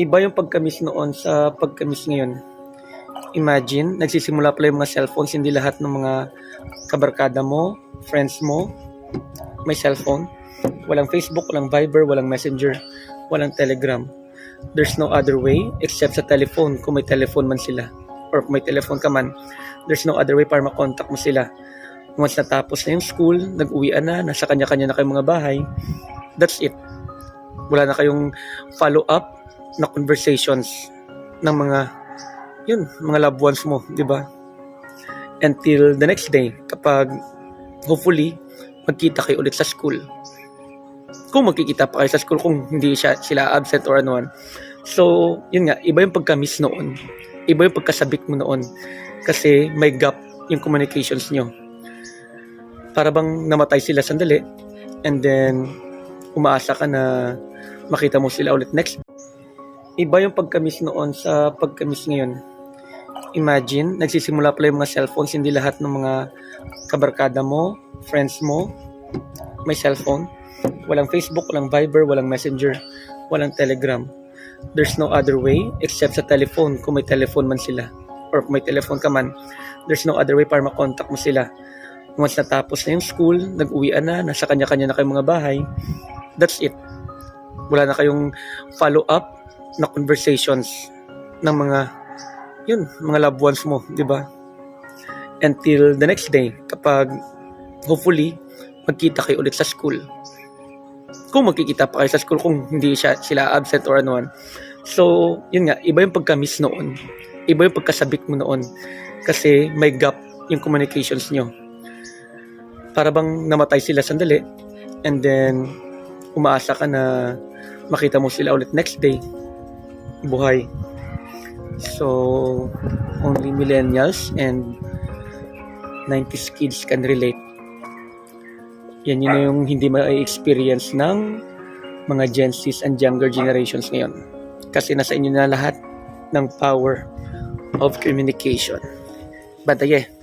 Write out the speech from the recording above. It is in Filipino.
Iba yung pagkamis noon sa pagkamis ngayon. Imagine, nagsisimula pala yung mga cellphones, hindi lahat ng mga kabarkada mo, friends mo, may cellphone. Walang Facebook, walang Viber, walang Messenger, walang Telegram. There's no other way except sa telephone kung may telephone man sila. Or kung may telephone ka man, there's no other way para makontak mo sila. Once natapos na yung school, nag-uwian na, nasa kanya-kanya na kayong mga bahay, that's it. Wala na kayong follow-up na conversations ng mga yun, mga loved ones mo, di ba? Until the next day, kapag hopefully, magkita kayo ulit sa school. Kung magkikita pa kayo sa school, kung hindi siya, sila absent or man. So, yun nga, iba yung pagka-miss noon. Iba yung pagkasabik mo noon. Kasi may gap yung communications nyo. Para bang namatay sila sandali, and then, umaasa ka na makita mo sila ulit next iba yung pagkamis noon sa pagkamis ngayon. Imagine, nagsisimula pala yung mga cellphones, hindi lahat ng mga kabarkada mo, friends mo, may cellphone. Walang Facebook, walang Viber, walang Messenger, walang Telegram. There's no other way except sa telephone kung may telephone man sila. Or kung may telephone ka man, there's no other way para makontak mo sila. Once natapos na yung school, nag-uwian na, nasa kanya-kanya na kayong mga bahay, that's it. Wala na kayong follow-up na conversations ng mga yun, mga loved ones mo, di ba? Until the next day, kapag hopefully magkita kayo ulit sa school. Kung magkikita pa kayo sa school, kung hindi siya, sila absent or man. So, yun nga, iba yung pagka-miss noon. Iba yung pagkasabik mo noon. Kasi may gap yung communications nyo. Para bang namatay sila sandali, and then umaasa ka na makita mo sila ulit next day buhay. So, only millennials and 90s kids can relate. Yan yun na yung hindi ma-experience ng mga Gen Zs and younger generations ngayon. Kasi nasa inyo na lahat ng power of communication. Bantaye.